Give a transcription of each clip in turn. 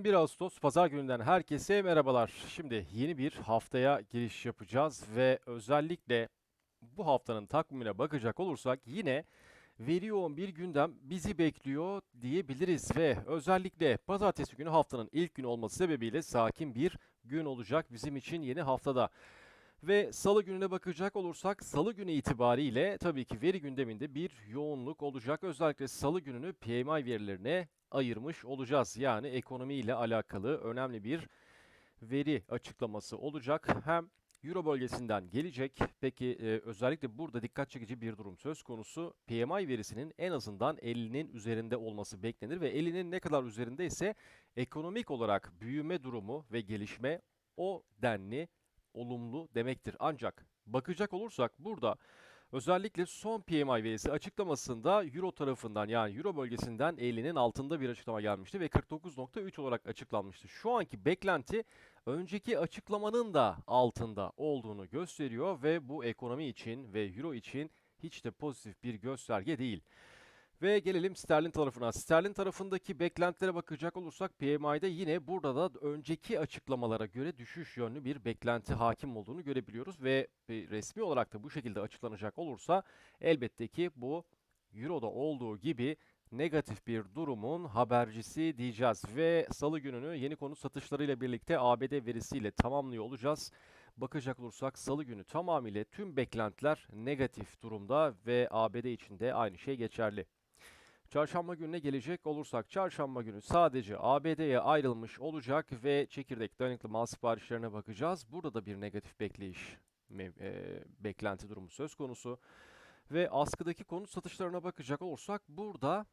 21 Ağustos Pazar gününden herkese merhabalar. Şimdi yeni bir haftaya giriş yapacağız ve özellikle bu haftanın takvimine bakacak olursak yine veri yoğun bir gündem bizi bekliyor diyebiliriz ve özellikle pazartesi günü haftanın ilk günü olması sebebiyle sakin bir gün olacak bizim için yeni haftada. Ve salı gününe bakacak olursak salı günü itibariyle tabii ki veri gündeminde bir yoğunluk olacak. Özellikle salı gününü PMI verilerine ayırmış olacağız. Yani ekonomiyle alakalı önemli bir veri açıklaması olacak. Hem Euro bölgesinden gelecek. Peki e, özellikle burada dikkat çekici bir durum söz konusu. PMI verisinin en azından 50'nin üzerinde olması beklenir ve 50'nin ne kadar üzerinde ise ekonomik olarak büyüme durumu ve gelişme o denli olumlu demektir. Ancak bakacak olursak burada özellikle son PMI verisi açıklamasında Euro tarafından yani Euro bölgesinden 50'nin altında bir açıklama gelmişti ve 49.3 olarak açıklanmıştı. Şu anki beklenti önceki açıklamanın da altında olduğunu gösteriyor ve bu ekonomi için ve Euro için hiç de pozitif bir gösterge değil. Ve gelelim sterlin tarafına. Sterlin tarafındaki beklentilere bakacak olursak PMI'de yine burada da önceki açıklamalara göre düşüş yönlü bir beklenti hakim olduğunu görebiliyoruz ve resmi olarak da bu şekilde açıklanacak olursa elbette ki bu Euro'da olduğu gibi negatif bir durumun habercisi diyeceğiz ve salı gününü yeni konut satışlarıyla birlikte ABD verisiyle tamamlıyor olacağız. Bakacak olursak salı günü tamamıyla tüm beklentiler negatif durumda ve ABD için de aynı şey geçerli. Çarşamba gününe gelecek olursak çarşamba günü sadece ABD'ye ayrılmış olacak ve çekirdek dayanıklı mal siparişlerine bakacağız. Burada da bir negatif bekleyiş e, beklenti durumu söz konusu. Ve askıdaki konut satışlarına bakacak olursak burada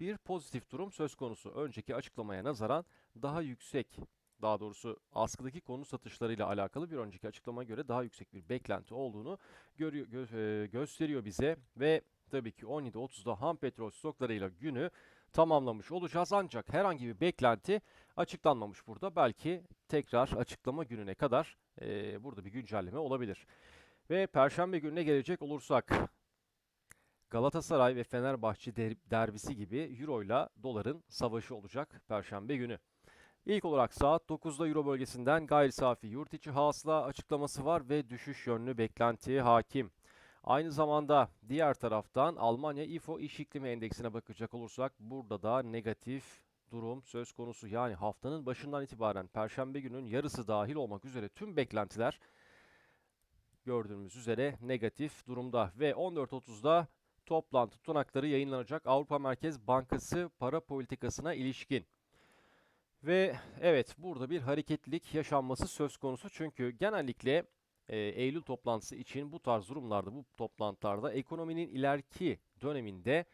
bir pozitif durum söz konusu. Önceki açıklamaya nazaran daha yüksek daha doğrusu askıdaki konut satışlarıyla alakalı bir önceki açıklamaya göre daha yüksek bir beklenti olduğunu görüyor, gö e, gösteriyor bize ve tabii ki 17.30'da ham petrol stoklarıyla günü tamamlamış olacağız. Ancak herhangi bir beklenti açıklanmamış burada. Belki tekrar açıklama gününe kadar e, burada bir güncelleme olabilir. Ve Perşembe gününe gelecek olursak Galatasaray ve Fenerbahçe derbisi gibi Euro ile doların savaşı olacak Perşembe günü. İlk olarak saat 9'da Euro bölgesinden gayri safi yurt içi hasıla açıklaması var ve düşüş yönlü beklenti hakim. Aynı zamanda diğer taraftan Almanya IFO iş iklimi endeksine bakacak olursak burada da negatif durum söz konusu. Yani haftanın başından itibaren perşembe günün yarısı dahil olmak üzere tüm beklentiler gördüğümüz üzere negatif durumda ve 14.30'da toplantı tutanakları yayınlanacak Avrupa Merkez Bankası para politikasına ilişkin. Ve evet burada bir hareketlilik yaşanması söz konusu çünkü genellikle e, Eylül toplantısı için bu tarz durumlarda, bu toplantılarda ekonominin ileriki döneminde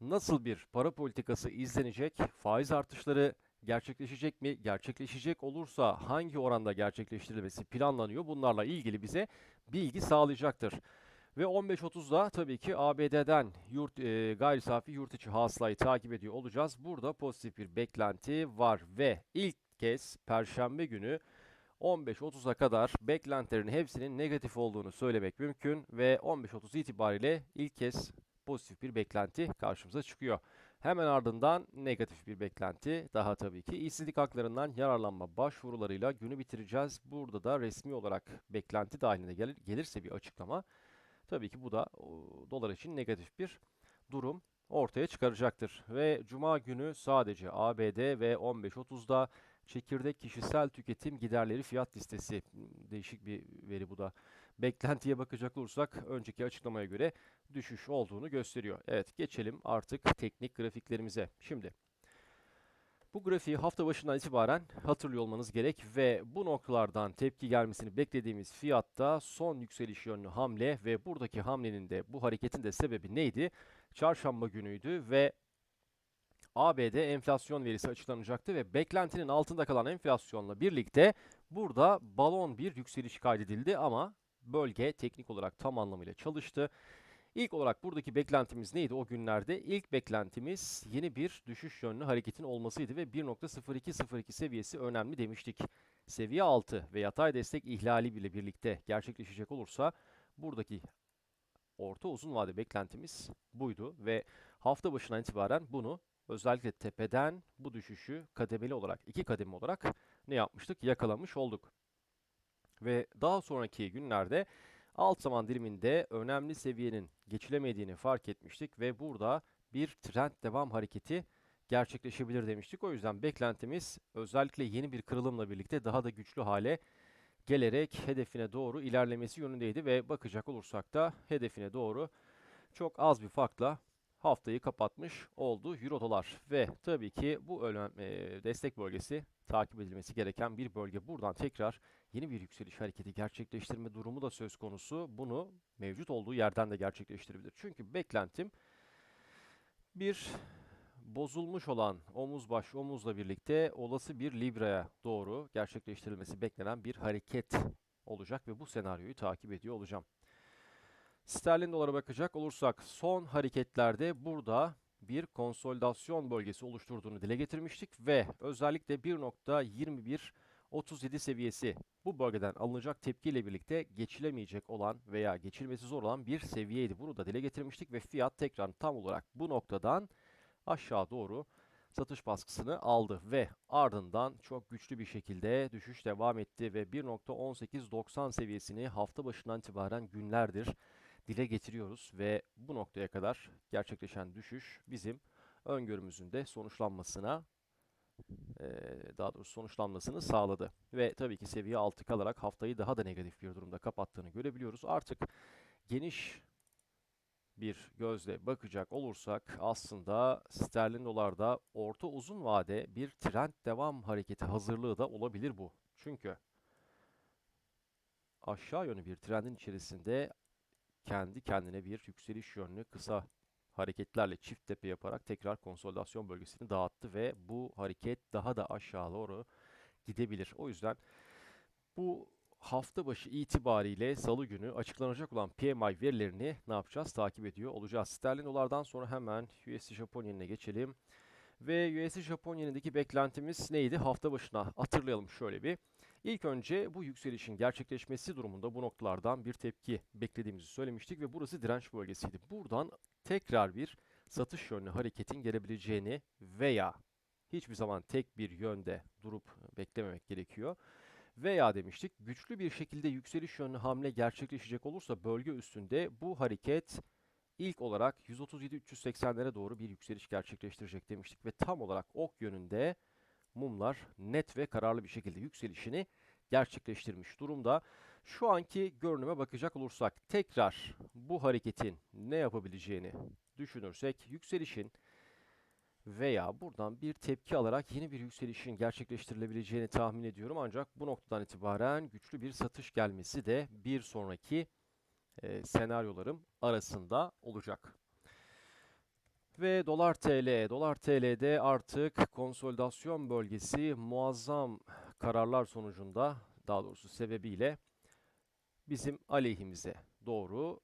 nasıl bir para politikası izlenecek, faiz artışları gerçekleşecek mi? Gerçekleşecek olursa hangi oranda gerçekleştirilmesi planlanıyor? Bunlarla ilgili bize bilgi sağlayacaktır. Ve 15.30'da tabii ki ABD'den yurt, e, gayri safi yurt içi hasılayı takip ediyor olacağız. Burada pozitif bir beklenti var ve ilk kez Perşembe günü 15.30'a kadar beklentilerin hepsinin negatif olduğunu söylemek mümkün ve 15.30 itibariyle ilk kez pozitif bir beklenti karşımıza çıkıyor. Hemen ardından negatif bir beklenti daha tabii ki işsizlik haklarından yararlanma başvurularıyla günü bitireceğiz. Burada da resmi olarak beklenti dahilinde gelir, gelirse bir açıklama tabii ki bu da o, dolar için negatif bir durum ortaya çıkaracaktır. Ve cuma günü sadece ABD ve 15.30'da çekirdek kişisel tüketim giderleri fiyat listesi. Değişik bir veri bu da. Beklentiye bakacak olursak önceki açıklamaya göre düşüş olduğunu gösteriyor. Evet geçelim artık teknik grafiklerimize. Şimdi bu grafiği hafta başından itibaren hatırlıyor olmanız gerek ve bu noktalardan tepki gelmesini beklediğimiz fiyatta son yükseliş yönlü hamle ve buradaki hamlenin de bu hareketin de sebebi neydi? Çarşamba günüydü ve ABD enflasyon verisi açıklanacaktı ve beklentinin altında kalan enflasyonla birlikte burada balon bir yükseliş kaydedildi ama bölge teknik olarak tam anlamıyla çalıştı. İlk olarak buradaki beklentimiz neydi o günlerde? İlk beklentimiz yeni bir düşüş yönlü hareketin olmasıydı ve 1.0202 seviyesi önemli demiştik. Seviye 6 ve yatay destek ihlali bile birlikte gerçekleşecek olursa buradaki orta uzun vade beklentimiz buydu ve hafta başından itibaren bunu özellikle tepeden bu düşüşü kademeli olarak, iki kademe olarak ne yapmıştık? Yakalamış olduk. Ve daha sonraki günlerde alt zaman diliminde önemli seviyenin geçilemediğini fark etmiştik ve burada bir trend devam hareketi gerçekleşebilir demiştik. O yüzden beklentimiz özellikle yeni bir kırılımla birlikte daha da güçlü hale gelerek hedefine doğru ilerlemesi yönündeydi ve bakacak olursak da hedefine doğru çok az bir farkla haftayı kapatmış oldu Euro dolar ve tabii ki bu önem, e, destek bölgesi takip edilmesi gereken bir bölge. Buradan tekrar yeni bir yükseliş hareketi gerçekleştirme durumu da söz konusu. Bunu mevcut olduğu yerden de gerçekleştirebilir. Çünkü beklentim bir bozulmuş olan omuz baş omuzla birlikte olası bir Libra'ya doğru gerçekleştirilmesi beklenen bir hareket olacak ve bu senaryoyu takip ediyor olacağım. Sterlin dolara bakacak olursak son hareketlerde burada bir konsolidasyon bölgesi oluşturduğunu dile getirmiştik ve özellikle 1.2137 seviyesi bu bölgeden alınacak tepkiyle birlikte geçilemeyecek olan veya geçilmesi zor olan bir seviyeydi. Bunu da dile getirmiştik ve fiyat tekrar tam olarak bu noktadan aşağı doğru satış baskısını aldı ve ardından çok güçlü bir şekilde düşüş devam etti ve 1.1890 seviyesini hafta başından itibaren günlerdir dile getiriyoruz ve bu noktaya kadar gerçekleşen düşüş bizim öngörümüzün de sonuçlanmasına daha doğrusu sonuçlanmasını sağladı. Ve tabii ki seviye altı kalarak haftayı daha da negatif bir durumda kapattığını görebiliyoruz. Artık geniş bir gözle bakacak olursak aslında sterlin dolarda orta uzun vade bir trend devam hareketi hazırlığı da olabilir bu. Çünkü aşağı yönlü bir trendin içerisinde kendi kendine bir yükseliş yönlü kısa hareketlerle çift tepe yaparak tekrar konsolidasyon bölgesini dağıttı ve bu hareket daha da aşağı doğru gidebilir. O yüzden bu hafta başı itibariyle salı günü açıklanacak olan PMI verilerini ne yapacağız? Takip ediyor olacağız. Sterlin dolardan sonra hemen USD Japon yenine geçelim. Ve USD Japon yenindeki beklentimiz neydi? Hafta başına hatırlayalım şöyle bir. İlk önce bu yükselişin gerçekleşmesi durumunda bu noktalardan bir tepki beklediğimizi söylemiştik ve burası direnç bölgesiydi. Buradan tekrar bir satış yönlü hareketin gelebileceğini veya hiçbir zaman tek bir yönde durup beklememek gerekiyor. Veya demiştik güçlü bir şekilde yükseliş yönlü hamle gerçekleşecek olursa bölge üstünde bu hareket ilk olarak 137-380'lere doğru bir yükseliş gerçekleştirecek demiştik ve tam olarak ok yönünde mumlar net ve kararlı bir şekilde yükselişini gerçekleştirmiş durumda. Şu anki görünüme bakacak olursak tekrar bu hareketin ne yapabileceğini düşünürsek yükselişin veya buradan bir tepki alarak yeni bir yükselişin gerçekleştirilebileceğini tahmin ediyorum. Ancak bu noktadan itibaren güçlü bir satış gelmesi de bir sonraki e, senaryolarım arasında olacak. Ve dolar TL, dolar TL'de artık konsolidasyon bölgesi muazzam kararlar sonucunda, daha doğrusu sebebiyle bizim aleyhimize doğru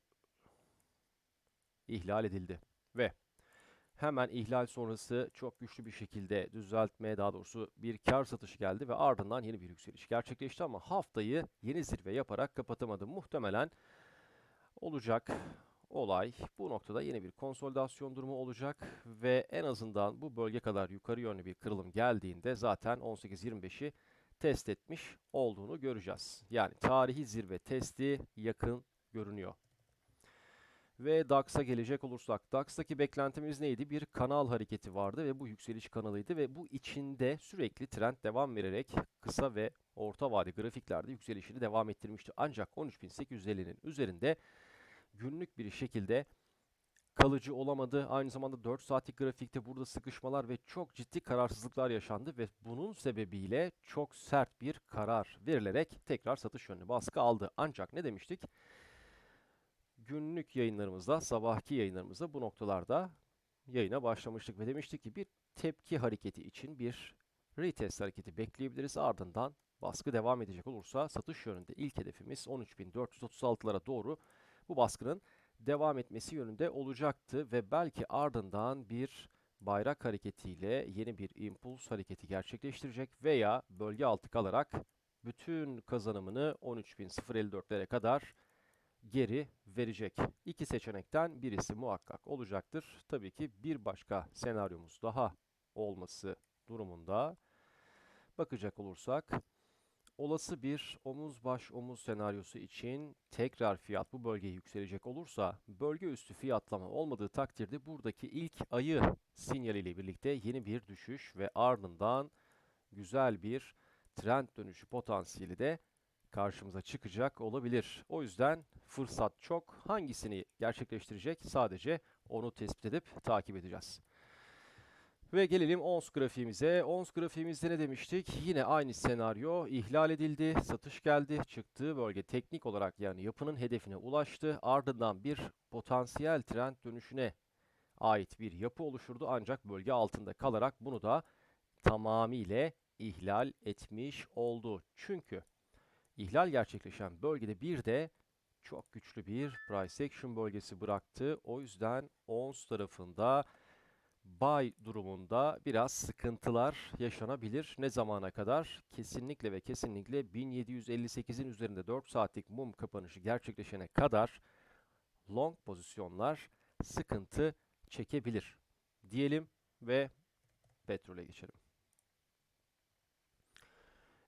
ihlal edildi. Ve hemen ihlal sonrası çok güçlü bir şekilde düzeltmeye daha doğrusu bir kar satışı geldi ve ardından yeni bir yükseliş gerçekleşti ama haftayı yeni zirve yaparak kapatamadı. Muhtemelen olacak olay bu noktada yeni bir konsolidasyon durumu olacak ve en azından bu bölge kadar yukarı yönlü bir kırılım geldiğinde zaten 18-25'i test etmiş olduğunu göreceğiz. Yani tarihi zirve testi yakın görünüyor. Ve DAX'a gelecek olursak, DAX'taki beklentimiz neydi? Bir kanal hareketi vardı ve bu yükseliş kanalıydı ve bu içinde sürekli trend devam vererek kısa ve orta vade grafiklerde yükselişini devam ettirmişti. Ancak 13.850'nin üzerinde günlük bir şekilde kalıcı olamadı. Aynı zamanda 4 saatlik grafikte burada sıkışmalar ve çok ciddi kararsızlıklar yaşandı ve bunun sebebiyle çok sert bir karar verilerek tekrar satış yönlü baskı aldı. Ancak ne demiştik? Günlük yayınlarımızda, sabahki yayınlarımızda bu noktalarda yayına başlamıştık ve demiştik ki bir tepki hareketi için bir retest hareketi bekleyebiliriz. Ardından baskı devam edecek olursa satış yönünde ilk hedefimiz 13.436'lara doğru bu baskının devam etmesi yönünde olacaktı ve belki ardından bir bayrak hareketiyle yeni bir impuls hareketi gerçekleştirecek veya bölge altı kalarak bütün kazanımını 13.054'lere kadar geri verecek. İki seçenekten birisi muhakkak olacaktır. Tabii ki bir başka senaryomuz daha olması durumunda bakacak olursak olası bir omuz baş omuz senaryosu için tekrar fiyat bu bölgeye yükselecek olursa bölge üstü fiyatlama olmadığı takdirde buradaki ilk ayı sinyaliyle birlikte yeni bir düşüş ve ardından güzel bir trend dönüşü potansiyeli de karşımıza çıkacak olabilir. O yüzden fırsat çok. Hangisini gerçekleştirecek? Sadece onu tespit edip takip edeceğiz. Ve gelelim ons grafiğimize. Ons grafiğimizde ne demiştik? Yine aynı senaryo ihlal edildi, satış geldi, çıktığı bölge teknik olarak yani yapının hedefine ulaştı. Ardından bir potansiyel trend dönüşüne ait bir yapı oluşturdu ancak bölge altında kalarak bunu da tamamıyla ihlal etmiş oldu. Çünkü ihlal gerçekleşen bölgede bir de çok güçlü bir price action bölgesi bıraktı. O yüzden ons tarafında buy durumunda biraz sıkıntılar yaşanabilir. Ne zamana kadar? Kesinlikle ve kesinlikle 1758'in üzerinde 4 saatlik mum kapanışı gerçekleşene kadar long pozisyonlar sıkıntı çekebilir diyelim ve petrole geçelim.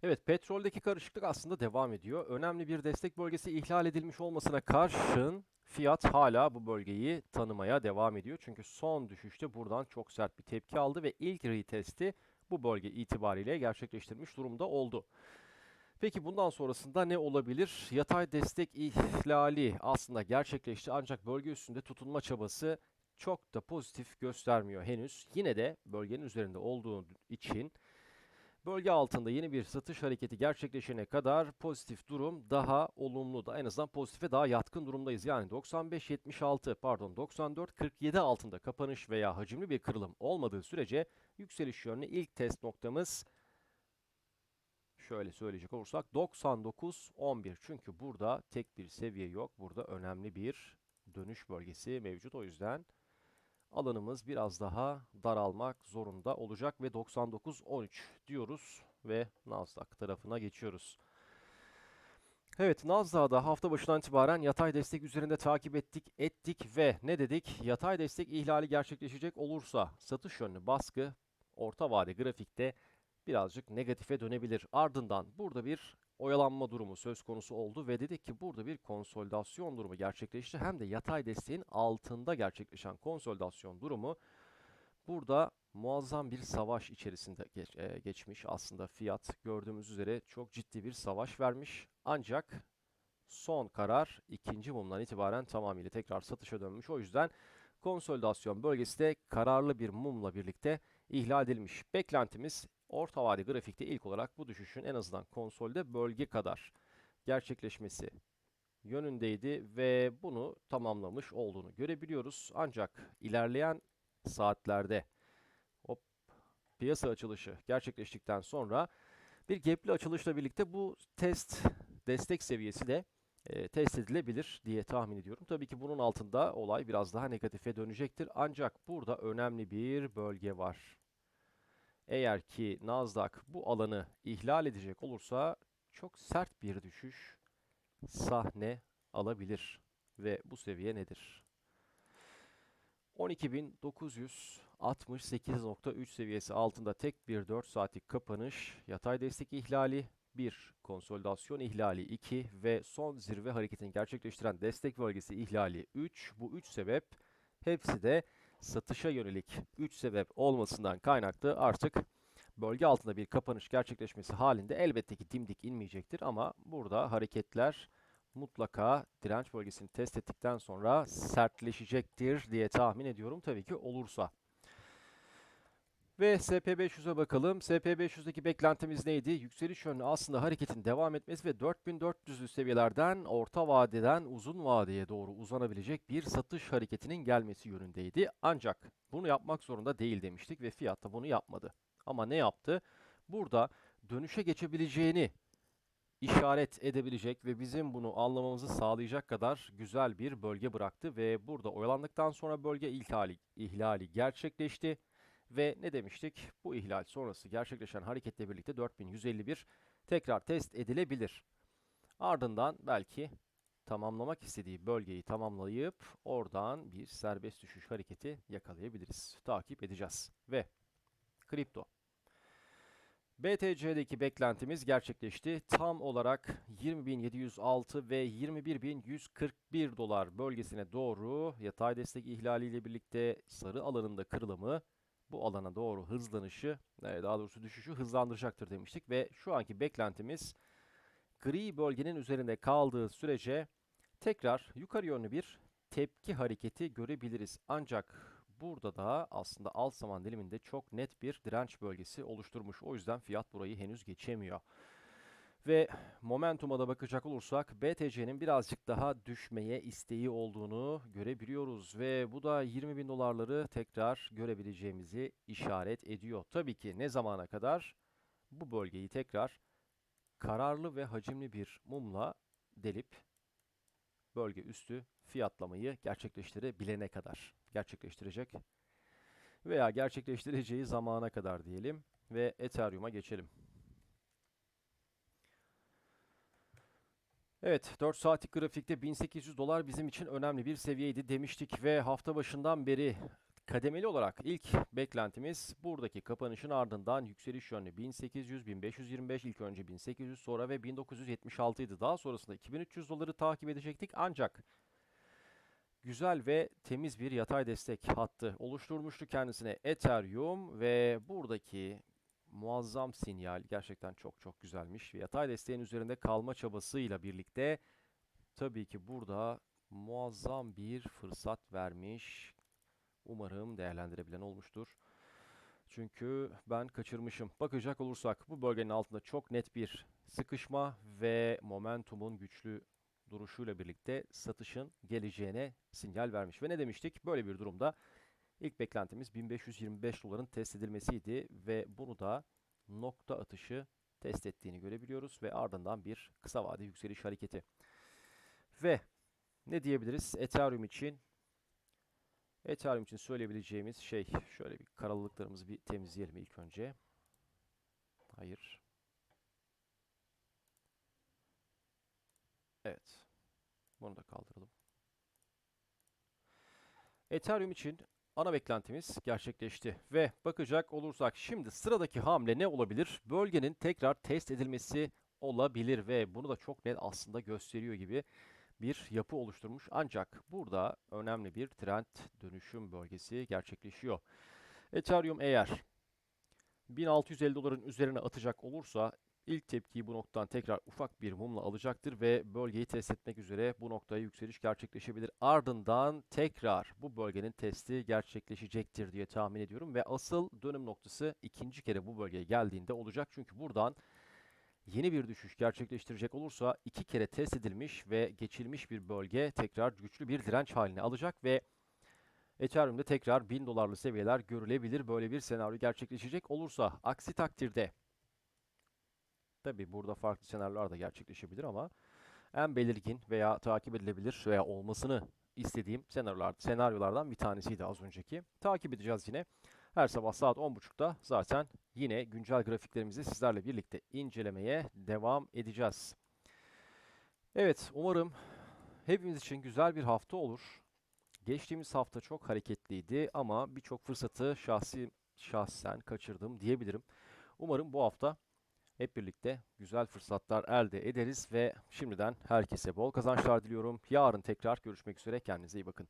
Evet, petroldeki karışıklık aslında devam ediyor. Önemli bir destek bölgesi ihlal edilmiş olmasına karşın fiyat hala bu bölgeyi tanımaya devam ediyor. Çünkü son düşüşte buradan çok sert bir tepki aldı ve ilk retesti bu bölge itibariyle gerçekleştirmiş durumda oldu. Peki bundan sonrasında ne olabilir? Yatay destek ihlali aslında gerçekleşti ancak bölge üstünde tutunma çabası çok da pozitif göstermiyor henüz. Yine de bölgenin üzerinde olduğu için Bölge altında yeni bir satış hareketi gerçekleşene kadar pozitif durum daha olumlu da en azından pozitife daha yatkın durumdayız. Yani 95-76 pardon 94-47 altında kapanış veya hacimli bir kırılım olmadığı sürece yükseliş yönlü ilk test noktamız şöyle söyleyecek olursak 99-11 çünkü burada tek bir seviye yok. Burada önemli bir dönüş bölgesi mevcut o yüzden alanımız biraz daha daralmak zorunda olacak ve 99-13 diyoruz ve Nasdaq tarafına geçiyoruz. Evet Nasdaq'da hafta başından itibaren yatay destek üzerinde takip ettik, ettik ve ne dedik? Yatay destek ihlali gerçekleşecek olursa satış yönlü baskı orta vade grafikte birazcık negatife dönebilir. Ardından burada bir oyalanma durumu söz konusu oldu ve dedik ki burada bir konsolidasyon durumu gerçekleşti. Hem de yatay desteğin altında gerçekleşen konsolidasyon durumu burada muazzam bir savaş içerisinde geç, e, geçmiş. Aslında fiyat gördüğümüz üzere çok ciddi bir savaş vermiş. Ancak son karar ikinci mumdan itibaren tamamıyla tekrar satışa dönmüş. O yüzden konsolidasyon bölgesi de kararlı bir mumla birlikte ihlal edilmiş. Beklentimiz orta vade grafikte ilk olarak bu düşüşün en azından konsolde bölge kadar gerçekleşmesi yönündeydi ve bunu tamamlamış olduğunu görebiliyoruz. Ancak ilerleyen saatlerde hop, piyasa açılışı gerçekleştikten sonra bir gapli açılışla birlikte bu test destek seviyesi de e, test edilebilir diye tahmin ediyorum. Tabii ki bunun altında olay biraz daha negatife dönecektir. Ancak burada önemli bir bölge var. Eğer ki Nasdaq bu alanı ihlal edecek olursa çok sert bir düşüş sahne alabilir. Ve bu seviye nedir? 12.968.3 seviyesi altında tek bir 4 saatlik kapanış, yatay destek ihlali, 1 konsolidasyon ihlali 2 ve son zirve hareketini gerçekleştiren destek bölgesi ihlali 3. Bu 3 sebep hepsi de satışa yönelik 3 sebep olmasından kaynaklı artık bölge altında bir kapanış gerçekleşmesi halinde elbette ki dimdik inmeyecektir ama burada hareketler mutlaka direnç bölgesini test ettikten sonra sertleşecektir diye tahmin ediyorum tabii ki olursa. Ve SP500'e bakalım. SP500'deki beklentimiz neydi? Yükseliş yönlü aslında hareketin devam etmesi ve 4400'lü seviyelerden orta vadeden uzun vadeye doğru uzanabilecek bir satış hareketinin gelmesi yönündeydi. Ancak bunu yapmak zorunda değil demiştik ve fiyat da bunu yapmadı. Ama ne yaptı? Burada dönüşe geçebileceğini işaret edebilecek ve bizim bunu anlamamızı sağlayacak kadar güzel bir bölge bıraktı ve burada oyalandıktan sonra bölge ihlali, ihlali gerçekleşti. Ve ne demiştik? Bu ihlal sonrası gerçekleşen hareketle birlikte 4151 tekrar test edilebilir. Ardından belki tamamlamak istediği bölgeyi tamamlayıp oradan bir serbest düşüş hareketi yakalayabiliriz. Takip edeceğiz. Ve kripto. BTC'deki beklentimiz gerçekleşti. Tam olarak 20.706 ve 21.141 dolar bölgesine doğru yatay destek ihlaliyle birlikte sarı alanında kırılımı bu alana doğru hızlanışı, e, daha doğrusu düşüşü hızlandıracaktır demiştik ve şu anki beklentimiz gri bölgenin üzerinde kaldığı sürece tekrar yukarı yönlü bir tepki hareketi görebiliriz. Ancak burada da aslında alt zaman diliminde çok net bir direnç bölgesi oluşturmuş. O yüzden fiyat burayı henüz geçemiyor. Ve momentuma da bakacak olursak BTC'nin birazcık daha düşmeye isteği olduğunu görebiliyoruz. Ve bu da 20 bin dolarları tekrar görebileceğimizi işaret ediyor. Tabii ki ne zamana kadar bu bölgeyi tekrar kararlı ve hacimli bir mumla delip bölge üstü fiyatlamayı gerçekleştirebilene kadar gerçekleştirecek veya gerçekleştireceği zamana kadar diyelim ve Ethereum'a geçelim. Evet, 4 saatlik grafikte 1800 dolar bizim için önemli bir seviyeydi demiştik ve hafta başından beri kademeli olarak ilk beklentimiz buradaki kapanışın ardından yükseliş yönlü 1800, 1525 ilk önce 1800 sonra ve 1976 idi. Daha sonrasında 2300 doları takip edecektik ancak güzel ve temiz bir yatay destek hattı oluşturmuştu kendisine Ethereum ve buradaki muazzam sinyal gerçekten çok çok güzelmiş ve yatay desteğin üzerinde kalma çabasıyla birlikte tabii ki burada muazzam bir fırsat vermiş. Umarım değerlendirebilen olmuştur. Çünkü ben kaçırmışım. Bakacak olursak bu bölgenin altında çok net bir sıkışma ve momentumun güçlü duruşuyla birlikte satışın geleceğine sinyal vermiş. Ve ne demiştik? Böyle bir durumda ilk beklentimiz 1525 doların test edilmesiydi ve bunu da nokta atışı test ettiğini görebiliyoruz ve ardından bir kısa vade yükseliş hareketi. Ve ne diyebiliriz Ethereum için? Ethereum için söyleyebileceğimiz şey şöyle bir karalılıklarımızı bir temizleyelim ilk önce. Hayır. Evet. Bunu da kaldıralım. Ethereum için ana beklentimiz gerçekleşti. Ve bakacak olursak şimdi sıradaki hamle ne olabilir? Bölgenin tekrar test edilmesi olabilir ve bunu da çok net aslında gösteriyor gibi bir yapı oluşturmuş. Ancak burada önemli bir trend dönüşüm bölgesi gerçekleşiyor. Ethereum eğer 1650 doların üzerine atacak olursa İlk tepkiyi bu noktadan tekrar ufak bir mumla alacaktır ve bölgeyi test etmek üzere bu noktaya yükseliş gerçekleşebilir. Ardından tekrar bu bölgenin testi gerçekleşecektir diye tahmin ediyorum ve asıl dönüm noktası ikinci kere bu bölgeye geldiğinde olacak. Çünkü buradan yeni bir düşüş gerçekleştirecek olursa iki kere test edilmiş ve geçilmiş bir bölge tekrar güçlü bir direnç haline alacak ve Ethereum'de tekrar 1000 dolarlı seviyeler görülebilir. Böyle bir senaryo gerçekleşecek olursa aksi takdirde Tabi burada farklı senaryolar da gerçekleşebilir ama en belirgin veya takip edilebilir veya olmasını istediğim senaryolar, senaryolardan bir tanesiydi az önceki. Takip edeceğiz yine. Her sabah saat 10.30'da zaten yine güncel grafiklerimizi sizlerle birlikte incelemeye devam edeceğiz. Evet, umarım hepimiz için güzel bir hafta olur. Geçtiğimiz hafta çok hareketliydi ama birçok fırsatı şahsi şahsen kaçırdım diyebilirim. Umarım bu hafta hep birlikte güzel fırsatlar elde ederiz ve şimdiden herkese bol kazançlar diliyorum. Yarın tekrar görüşmek üzere. Kendinize iyi bakın.